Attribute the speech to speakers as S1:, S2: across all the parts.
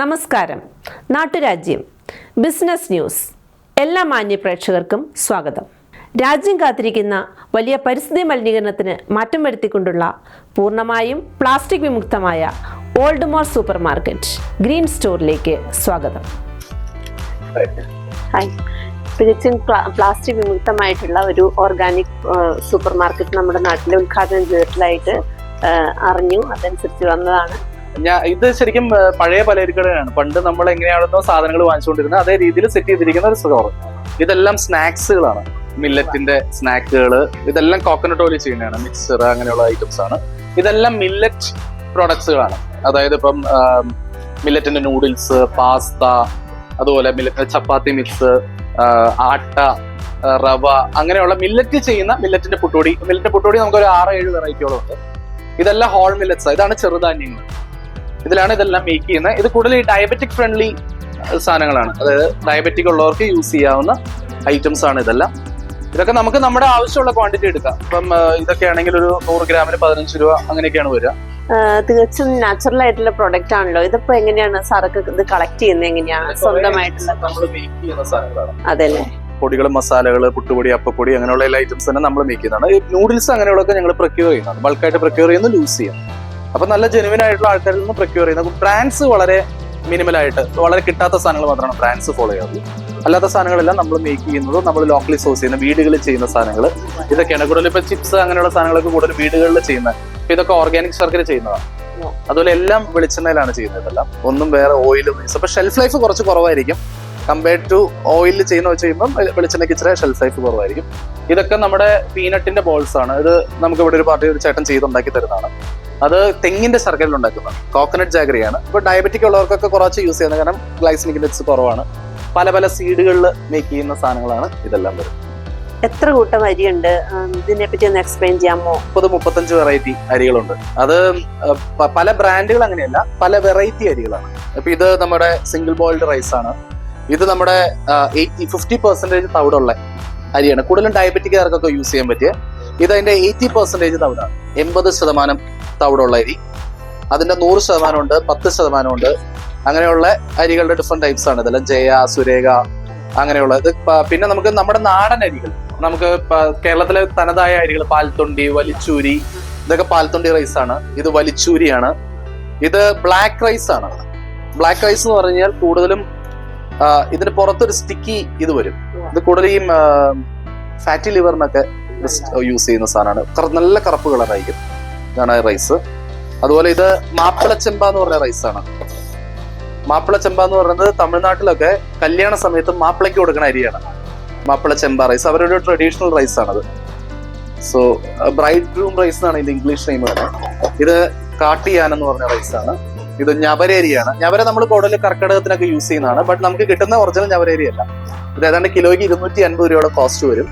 S1: നമസ്കാരം. നാട്ടുരാജ്യം. Business news. എല്ലാ മാന്യ പ്രേക്ഷകർക്കും സ്വാഗതം. രാജ്യം കാത്തിരിക്കുന്ന വലിയ പരിസ്ഥിതി മലിനീകരണത്തിന് മാറ്റം വരുത്തിക്കൊണ്ടുള്ള പൂർണമായും plastic വിമുക്തമായ old more super market green സ്റ്റോറിലേക്ക് സ്വാഗതം.
S2: തികച്ചും പ്ലാസ്റ്റിക് വിമുക്തമായിട്ടുള്ള ഒരു ഓർഗാനിക് സൂപ്പർ മാർക്കറ്റ് നമ്മുടെ നാട്ടിൽ ഉദ്ഘാടനം ചെയ്തിട്ടുള്ളതായിട്ട് അറിഞ്ഞു. അതനുസരിച്ച് വന്നതാണ്.
S3: ഞാൻ ഇത് ശരിക്കും പഴയ പലചരക്കടയാണ് പണ്ട് നമ്മൾ എങ്ങനെയാണോ സാധനങ്ങൾ വാങ്ങിച്ചുകൊണ്ടിരുന്നത് അതേ രീതിയിൽ സെറ്റ് ചെയ്തിരിക്കുന്ന ഒരു സ്റ്റോർ ഇതെല്ലാം സ്നാക്സുകളാണ്. മില്ലറ്റിന്റെ സ്നാക്കുകൾ ഇതെല്ലാം കോക്കനട്ട് ഓയിൽ ചെയ്യുന്നതാണ് മിക്സർ അങ്ങനെയുള്ള ഐറ്റംസ് ആണ്. ഇതെല്ലാം മില്ലറ്റ് പ്രോഡക്ട്സുകളാണ് അതായത് ഇപ്പം മില്ലറ്റിന്റെ നൂഡിൽസ് പാസ്ത അതുപോലെ മില്ലറ്റ് ചപ്പാത്തി മിക്സ് ആട്ട റവ അങ്ങനെയുള്ള മില്ലറ്റ് ചെയ്യുന്ന മില്ലറ്റിന്റെ പുട്ടോടി മില്ലറ്റ് പുട്ടോടി നമുക്ക് ഒരു ആറ് ഏഴ് വെറൈറ്റികളുണ്ട് ഇതെല്ലാം ഹോൾ മില്ലറ്റ്സ് ഇതാണ് ചെറുധാന്യങ്ങൾ ഇതിലാണ് ഇതെല്ലാം മേക്ക് ചെയ്യുന്നത്. ഇത് കൂടുതൽ ഡയബറ്റിക് ഫ്രണ്ട്ലി സാധനങ്ങളാണ്. അതായത് ഡയബറ്റിക് ഉള്ളവർക്ക് യൂസ് ചെയ്യാവുന്ന ഐറ്റംസ് ആണ് ഇതെല്ലാം. ഇതൊക്കെ നമുക്ക് നമ്മുടെ ആവശ്യമുള്ള ക്വാണ്ടിറ്റി എടുക്കാം. ഇപ്പം ഇതൊക്കെ ആണെങ്കിൽ ഒരു നൂറ് ഗ്രാമിന് പതിനഞ്ച് രൂപ അങ്ങനെയൊക്കെയാണ് വരിക.
S2: തീർച്ചയായും തികച്ചും നാച്ചുറൽ ആയിട്ടുള്ള പ്രോഡക്റ്റ് ആണല്ലോ. ഇതിപ്പോ എങ്ങനെയാണ് സാറൊക്കെ ഇത് കളക്ട് ചെയ്യുന്നത്? എങ്ങനെയാണ് സ്വന്തമായിട്ടുള്ള അതെല്ലേ?
S3: പൊടികൾ മസാലകൾ പുട്ടുപൊടി അപ്പപ്പൊടി അങ്ങനെയുള്ള എല്ലാ ഐറ്റംസ് തന്നെ നമ്മൾ മേക്ക് ചെയ്യുന്നതാണ്. നൂഡിൽസ് അങ്ങനെയുള്ളതൊക്കെ ഞങ്ങൾ പ്രൊക്യൂർ ചെയ്യുന്നതാണ്. ബൾക്കായിട്ട് പ്രൊക്യൂർ ചെയ്യുന്നു ലൂസ് ചെയ്യും. അപ്പൊ നല്ല ജെനുവിൻ ആയിട്ടുള്ള ആൾക്കാരിൽ നിന്ന് പ്രൊക്യൂർ ചെയ്യുന്നത് ബ്രാൻഡ്സ് വളരെ മിനിമൽ ആയിട്ട് വളരെ കിട്ടാത്ത സാധനങ്ങൾ മാത്രമാണ് ബ്രാൻഡ്സ് ഫോളോ ചെയ്യുന്നത് അല്ലാത്ത സാധനങ്ങളെല്ലാം നമ്മൾ മേക്ക് ചെയ്യുന്നത് നമ്മൾ ലോക്കലി സോഴ്സ് ചെയ്യുന്ന വീടുകളിൽ ചെയ്യുന്ന സാധനങ്ങൾ ഇതൊക്കെയാണ് കൂടുതൽ ഇപ്പൊ ചിപ്സ് അങ്ങനെയുള്ള സാധനങ്ങളൊക്കെ കൂടുതൽ വീടുകളിൽ ചെയ്യുന്ന ഇപ്പൊ ഇതൊക്കെ ഓർഗാനിക് ശർക്കര ചെയ്യുന്നതാണ് അതുപോലെ എല്ലാം വെളിച്ചെണ്ണയിലാണ് ചെയ്യുന്നത് ഇതെല്ലാം. ഒന്നും വേറെ ഓയിലും അപ്പൊ ഷെൽഫ് ലൈഫ് കുറച്ച് കുറവായിരിക്കും. കമ്പയർഡ് ടു ഓയിലിൽ ചെയ്യുന്ന വെച്ച് കഴിയുമ്പോൾ വെളിച്ചെണ്ണയ്ക്ക് ഇച്ചിരി ഷെൽഫ് ലൈഫ് കുറവായിരിക്കും. ഇതൊക്കെ നമ്മുടെ പീനട്ടിന്റെ ബോൾസ് ആണ്. ഇത് നമുക്ക് ഇവിടെ ഒരു പാർട്ടി ഒരു ചേട്ടൻ ചെയ്തുണ്ടാക്കി തരുന്നതാണ്. അത് തെങ്ങിന്റെ ശർക്കരയിൽ ഉണ്ടാക്കുന്ന കോക്കനട്ട് ജാഗ്രിയാണ് ഇപ്പൊ ഡയബറ്റിക് ഉള്ളവർക്കൊക്കെ കുറച്ച് യൂസ് ചെയ്യുന്നത് കാരണം ഗ്ലൈസിനിക് ഇൻഡെക്സ് കുറവാണ്. പല പല സീഡുകളിൽ മേക്ക് ചെയ്യുന്ന സാധനങ്ങളാണ് ഇതെല്ലാം വരുന്നത്.
S2: എത്ര കൂട്ടം അരിയുണ്ട്? ഇതിനെ പറ്റി ഒന്ന് എക്സ്പ്ലെയിൻ ചെയ്യാമോ?
S3: മുപ്പത് മുപ്പത്തഞ്ച് വെറൈറ്റി അരികളുണ്ട്. അത് പല ബ്രാൻഡുകൾ അങ്ങനെയല്ല പല വെറൈറ്റി അരികളാണ്. അപ്പൊ ഇത് നമ്മുടെ സിംഗിൾ ബോയിൽഡ് റൈസ് ആണ്. ഇത് നമ്മുടെ എയ്റ്റി ഫിഫ്റ്റി പെർസെന്റേജ് തവിടുള്ള അരിയാണ്. കൂടുതലും ഡയബറ്റിക്കാർക്കൊക്കെ യൂസ് ചെയ്യാൻ പറ്റിയ ഇത് അതിന്റെ എയ്റ്റി പെർസെന്റേജ് തവിടാണ്. എൺപത് ശതമാനം തവിടുള്ള അരി. അതിന്റെ നൂറ് ശതമാനം ഉണ്ട് പത്ത് ശതമാനം ഉണ്ട് അങ്ങനെയുള്ള അരികളുടെ ഡിഫറെന്റ് ടൈപ്സ് ആണ്. ഇതെല്ലാം ജയ സുരേഖ അങ്ങനെയുള്ള ഇത്. പിന്നെ നമുക്ക് നമ്മുടെ നാടൻ അരികൾ. നമുക്ക് കേരളത്തിലെ തനതായ അരികൾ പാൽത്തൊണ്ടി വലിച്ചൂരി ഇതൊക്കെ പാൽത്തൊണ്ടി റൈസ് ആണ്. ഇത് വലിച്ചൂരിയാണ്. ഇത് ബ്ലാക്ക് റൈസ് ആണ്. ബ്ലാക്ക് റൈസ് എന്ന് പറഞ്ഞാൽ കൂടുതലും ഇതിന് പുറത്തൊരു സ്റ്റിക്കി ഇത് വരും. ഇത് കൂടുതൽ ഈ ഫാറ്റി ലിവറിനൊക്കെ യൂസ് ചെയ്യുന്ന സാധനമാണ്. നല്ല കറുപ്പ് കളറായിരിക്കും ഇതാണ് റൈസ് അതുപോലെ ഇത് മാപ്പിളച്ചെമ്പ എന്ന് പറഞ്ഞ റൈസാണ് മാപ്പിളച്ചെമ്പ എന്ന് പറയുന്നത് തമിഴ്നാട്ടിലൊക്കെ കല്യാണ സമയത്ത് മാപ്പിളയ്ക്ക് കൊടുക്കുന്ന അരിയാണ്. മാപ്പിള ചെമ്പ റൈസ് അവരുടെ ട്രഡീഷണൽ റൈസ് ആണത് സോ ബ്രൈഡ് ഗ്രൂം റൈസ് എന്നാണ് ഇതിന്റെ ഇംഗ്ലീഷ് നെയിം പറയുന്നത് ഇത് കാട്ടിയാൻ എന്ന് പറഞ്ഞ റൈസ് ആണ്. ഇത് ഞവരേരിയാണ് ഞവര നമ്മൾ കൂടുതൽ കർക്കിടകത്തിനൊക്കെ യൂസ് ചെയ്യുന്നതാണ്. ബട്ട് നമുക്ക് കിട്ടുന്ന ഒറിജിനൽ ഞവരേരി അല്ല ഇത് ഏതാണ്ട് കിലോയ്ക്ക് ഇരുന്നൂറ്റി അൻപത് രൂപയുടെ കോസ്റ്റ് വരും.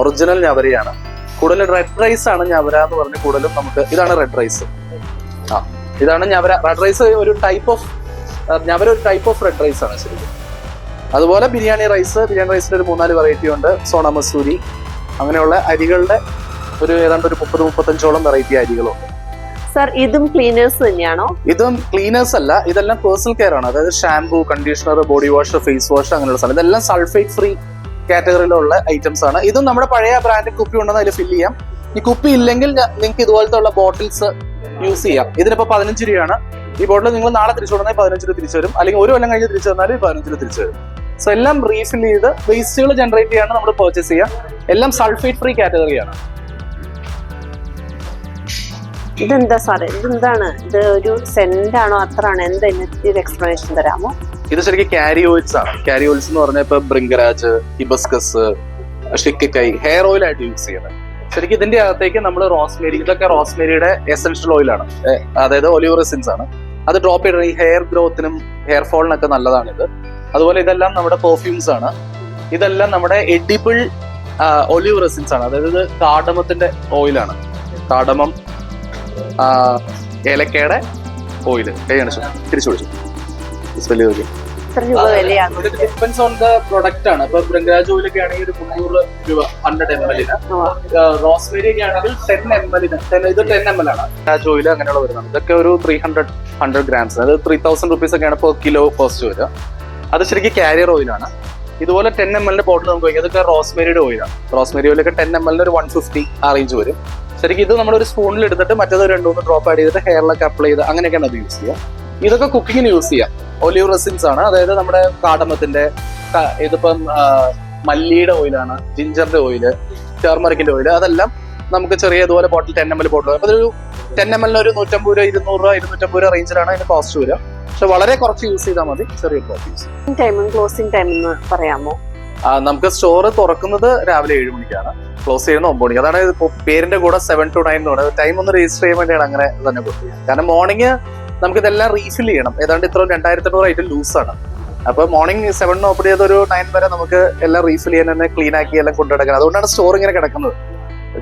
S3: ഒറിജിനൽ ഞവരയാണ്. കൂടുതൽ റെഡ് റൈസ് ആണ് ഞവര എന്ന് പറഞ്ഞ് കൂടുതലും നമുക്ക് ഇതാണ് റെഡ് റൈസ് ആ ഇതാണ് ഞവര റെഡ് റൈസ് ഒരു ടൈപ്പ് ഓഫ് ഞവര ഒരു ടൈപ്പ് ഓഫ് റെഡ് റൈസ് ആണ് ശരിക്കും. അതുപോലെ ബിരിയാണി റൈസ് ബിരിയാണി റൈസിന്റെ ഒരു മൂന്നാൽ വെറൈറ്റി ഉണ്ട്. സോണ മസൂരി അങ്ങനെയുള്ള അരികളുടെ ഒരു ഏതാണ്ട് ഒരു മുപ്പത് മുപ്പത്തഞ്ചോളം വെറൈറ്റി അരികളുണ്ട്.
S2: സാർ ഇതും ക്ലീനേഴ്സ് തന്നെയാണോ?
S3: ഇതും ക്ലീനേഴ്സ് അല്ല ഇതെല്ലാം പേഴ്സണൽ കെയർ ആണ്. അതായത് shampoo conditioner body wash face wash അങ്ങനെയുള്ള സാധനം. ഇതെല്ലാം സൾഫേറ്റ് ഫ്രീ കാറ്റഗറിയിലുള്ള ഐറ്റംസ് ആണ്. ഇതും നമ്മുടെ പഴയ ബ്രാൻഡ് കുപ്പി ഉണ്ടെന്ന് അതിൽ ഫില്ല് ചെയ്യാം. ഈ കുപ്പി ഇല്ലെങ്കിൽ നിങ്ങൾക്ക് ഇതുപോലത്തെ ഉള്ള ബോട്ടിൽസ് യൂസ് ചെയ്യാം. ഇതിനിപ്പോ പതിനഞ്ച് രൂപയാണ്. ഈ ബോട്ടിൽ നിങ്ങൾ നാളെ തിരിച്ചു കൊടുത്താൽ പതിനഞ്ച് രൂപ തിരിച്ചു വരും അല്ലെങ്കിൽ ഒരു കൊല്ലം കഴിഞ്ഞ് തിരിച്ചു തന്നാൽ പതിനഞ്ച് രൂപ തിരിച്ചു വരും സോ എല്ലാം റീഫിൽ ചെയ്ത് വേസ്റ്റുകൾ ജനറേറ്റ് ചെയ്യാണ് നമ്മൾ പർച്ചേസ് ചെയ്യുക എല്ലാം സൾഫേറ്റ് ഫ്രീ കാറ്റഗറിയാണ്
S2: ഇതെന്താ സാറേ? ഇതെന്താണ്? ഇത് ഒരു സെന്റ് ആണോ? അത്ര ആണോ എന്താ ഇതിന് എക്സ്പ്ലനേഷൻ തരാമോ?
S3: ഇത് ശരിക്കും ക്യാരി ഓയിൽസ് ആണ്. ക്യാരി ഓയിൽസ് എന്ന് പറഞ്ഞാൽ ഇപ്പൊ bhringraj hibiscus shikakai hair oil ആയിട്ട് യൂസ് ചെയ്യുന്നത്. ശരിക്കും ഇതിന്റെ അകത്തേക്ക് നമ്മൾ റോസ്മേരി ഇതൊക്കെ റോസ്മേരിയുടെ എസെൻഷ്യൽ ഓയിലാണ് അതായത് ഒലിവറസിൻസ് ആണ്. അത് ഡ്രോപ്പ് ചെയ്യണം ഈ ഹെയർ ഗ്രോത്തിനും ഹെയർ ഫോളിനൊക്കെ നല്ലതാണ് ഇത്. അതുപോലെ ഇതെല്ലാം നമ്മുടെ പെർഫ്യൂംസ് ആണ്. ഇതെല്ലാം നമ്മുടെ എഡിബിൾ ഒലിവ് റെസിൻസ് ആണ്. അതായത് ഇത് ഓയിലാണ് കാടമം ഏലക്കയുടെ ഓയിൽ കൈ കാണിച്ചു? തിരിച്ചു പിടിച്ചു
S2: എത്ര രൂപ വിലയാകും
S3: ഡിപ്പെൻസ് ഓൺ ദ പ്രൊഡക്റ്റ് ആണ്. ഇപ്പൊ ബ്രംഗരാജ് ഓയിലൊക്കെ ആണെങ്കിൽ ഒരു മുന്നൂറ് രൂപ ഹൺഡ്രഡ് എം എല്ലിന് റോസ്മേരി ഒക്കെ ആണെങ്കിൽ ടെൻ എം എല്ലിന് ഇത് ടെൻ എം എൽ ആണ്. ബ്രംഗരാജ് ഓയിൽ അങ്ങനെയുള്ള വരുന്നത് ഇതൊക്കെ ഒരു ത്രീ ഹൺഡ്രഡ് ഹൺഡ്രഡ് ഗ്രാംസ് അതായത് ത്രീ തൗസൻഡ് റുപ്പീസ് ഒക്കെയാണ് പെർ കിലോ കോസ്റ്റ് വരിക അത് ശരിക്കും കാരിയർ ഓയിലാണ് ഇതുപോലെ ടെൻ എം എല്ലിന്റെ ബോട്ടിൽ നമുക്ക് വയ്ക്കാം ഇതൊക്കെ റോസ്മേരിയുടെ ഓയിലാണ് റോസ്മേരി ഓയിലൊക്കെ ടെൻ എം എല്ലിന് ഒരു വൺ ഫിഫ്റ്റി ആ റേഞ്ച് വരും. ശരിക്കും ഇത് നമ്മൾ ഒരു സ്പൂണിൽ എടുത്തിട്ട് മറ്റേത് രണ്ടു മൂന്ന് ഡ്രോപ്പ് ആഡ് ചെയ്തിട്ട് ഹെയറിലൊക്കെ അപ്ലൈ ചെയ്ത് അങ്ങനെയൊക്കെയാണ് അത് യൂസ് ചെയ്യുക. ഇതൊക്കെ കുക്കിങ്ങിന് യൂസ് ചെയ്യാം. ഒലിവ് റെസിൻസ് ആണ്. അതായത് നമ്മുടെ കാടമത്തിന്റെ ഇതിപ്പം മല്ലിയുടെ ഓയിലാണ് ജിഞ്ചറിന്റെ ഓയിൽ ടർമറിക്കിന്റെ ഓയിൽ അതെല്ലാം നമുക്ക് ചെറിയ ഇതുപോലെ bottle ten M L bottle അപ്പൊ അതൊരു ടെൻ എം എല്ലിന് ഒരു നൂറ്റമ്പത് രൂപ ഇരുന്നൂറ് രൂപ ഇരുന്നൂറ്റമ്പത് രൂപ റേഞ്ചിലാണ് അതിന്റെ കോസ്റ്റ് വരിക. പക്ഷെ വളരെ കുറച്ച് യൂസ് ചെയ്താൽ മതി ചെറിയ
S2: ടൈമും ക്ലോസിംഗ് ടൈം എന്ന് പറയാമോ?
S3: നമുക്ക് സ്റ്റോർ തുറക്കുന്നത് രാവിലെ ഏഴ് മണിക്കാണ്. ക്ലോസ് ചെയ്യുന്നത് ഒമ്പത് മണിക്ക്. അതാണ് പേരിന്റെ കൂടെ സെവൻ ടു നയൻ എന്ന് പറയുന്നത്. ടൈം ഒന്ന് രജിസ്റ്റർ ചെയ്യാൻ വേണ്ടിയാണ് അങ്ങനെ തന്നെ കൊടുത്തത് കാരണം മോർണിംഗ് നമുക്ക് ഇതെല്ലാം റീഫിൽ ചെയ്യണം. ഏതാണ്ട് ഇത്ര രണ്ടായിരത്തി എണ്ണൂറ് ഐറ്റം ലൂസാണ് അപ്പൊ മോർണിംഗ് സെവൻ ഓപ്പൺ ചെയ്ത ഒരു നയൻ വരെ നമുക്ക് എല്ലാം റീഫിൽ ചെയ്യാൻ തന്നെ ക്ലീൻ ആക്കി എല്ലാം കൊണ്ടുനടക്കുന്നത് അതുകൊണ്ടാണ് സ്റ്റോർ ഇങ്ങനെ കിടക്കുന്നത്.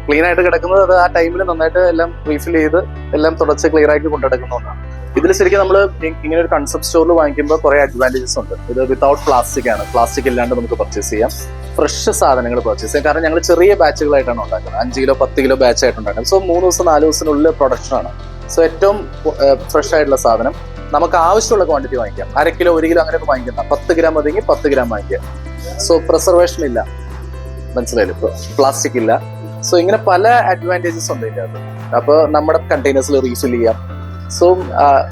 S3: ക്ലീൻ ആയിട്ട് കിടക്കുന്നത് അത് ആ ടൈമിൽ നന്നായിട്ട് എല്ലാം റീഫിൽ ചെയ്ത് എല്ലാം തുടച്ച് ക്ലിയർ ആക്കി കൊണ്ടുനടക്കുന്നതുകൊണ്ടാണ് ഇതിൽ ശരിക്കും നമ്മൾ ഇങ്ങനെ ഒരു കൺസെപ്റ്റ് സ്റ്റോറിൽ വാങ്ങിക്കുമ്പോൾ കുറെ അഡ്വാന്റേജസ് ഉണ്ട്. ഇത് വിത്തൗട്ട് പ്ലാസ്റ്റിക് ആണ്. പ്ലാസ്റ്റിക് ഇല്ലാണ്ട് നമുക്ക് പർച്ചേസ് ചെയ്യാം. ഫ്രഷ് സാധനങ്ങൾ പർച്ചേസ് ചെയ്യാം. കാരണം ഞങ്ങൾ ചെറിയ ബാച്ചുകളായിട്ടാണ് ഉണ്ടാക്കുന്നത്. അഞ്ച് കിലോ പത്ത് കിലോ ബാച്ച് ആയിട്ട് ഉണ്ടാക്കുന്നത്. സോ മൂന്ന് ദിവസം നാല് ദിവസത്തിനുള്ളിൽ പ്രൊഡക്ഷൻ ആണ്. സോ ഏറ്റവും ഫ്രഷ് ആയിട്ടുള്ള സാധനം. നമുക്ക് ആവശ്യമുള്ള ക്വാണ്ടിറ്റി വാങ്ങിക്കാം. അര കിലോ ഒരു കിലോ അങ്ങനെയൊക്കെ വാങ്ങിക്കാം പത്ത് ഗ്രാം ഒതുങ്ങി പത്ത് ഗ്രാം വാങ്ങിക്കുക. സോ പ്രിസർവേഷൻ ഇല്ല. മനസ്സിലായില്ലേ? പ്ലാസ്റ്റിക് ഇല്ല. സോ ഇങ്ങനെ പല അഡ്വാന്റേജസ് ഉണ്ട് ഇതിന്റെ അകത്ത്. അപ്പോൾ നമ്മുടെ കണ്ടെയ്നേഴ്സിൽ റീഫിൽ ചെയ്യാം. സോ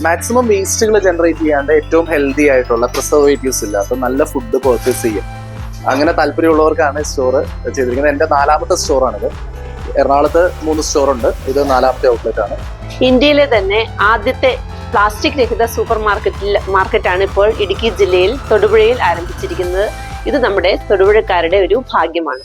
S3: മാക്സിമം വേസ്റ്റുകൾ ജനറേറ്റ് ചെയ്യാണ്ട് ഏറ്റവും ഹെൽത്തി ആയിട്ടുള്ള പ്രിസർവേറ്റീവ്സ് ഇല്ല. അപ്പോൾ നല്ല ഫുഡ് പർച്ചേസ് ചെയ്യും. അങ്ങനെ താല്പര്യമുള്ളവർക്കാണ് സ്റ്റോർ ചെയ്തിരിക്കുന്നത്. എന്റെ നാലാമത്തെ സ്റ്റോറാണിത് എറണാകുളത്ത് മൂന്ന് സ്റ്റോർ ഉണ്ട് ഇത് നാലാമത്തെ ഔട്ട്ലെറ്റ് ആണ്.
S2: ഇന്ത്യയിലെ തന്നെ ആദ്യത്തെ പ്ലാസ്റ്റിക് രഹിത സൂപ്പർ മാർക്കറ്റിൽ മാർക്കറ്റാണ് ഇപ്പോൾ ഇടുക്കി ജില്ലയിൽ തൊടുപുഴയിൽ ആരംഭിച്ചിരിക്കുന്നത്. ഇത് നമ്മുടെ തൊടുപുഴക്കാരുടെ ഒരു ഭാഗ്യമാണ്.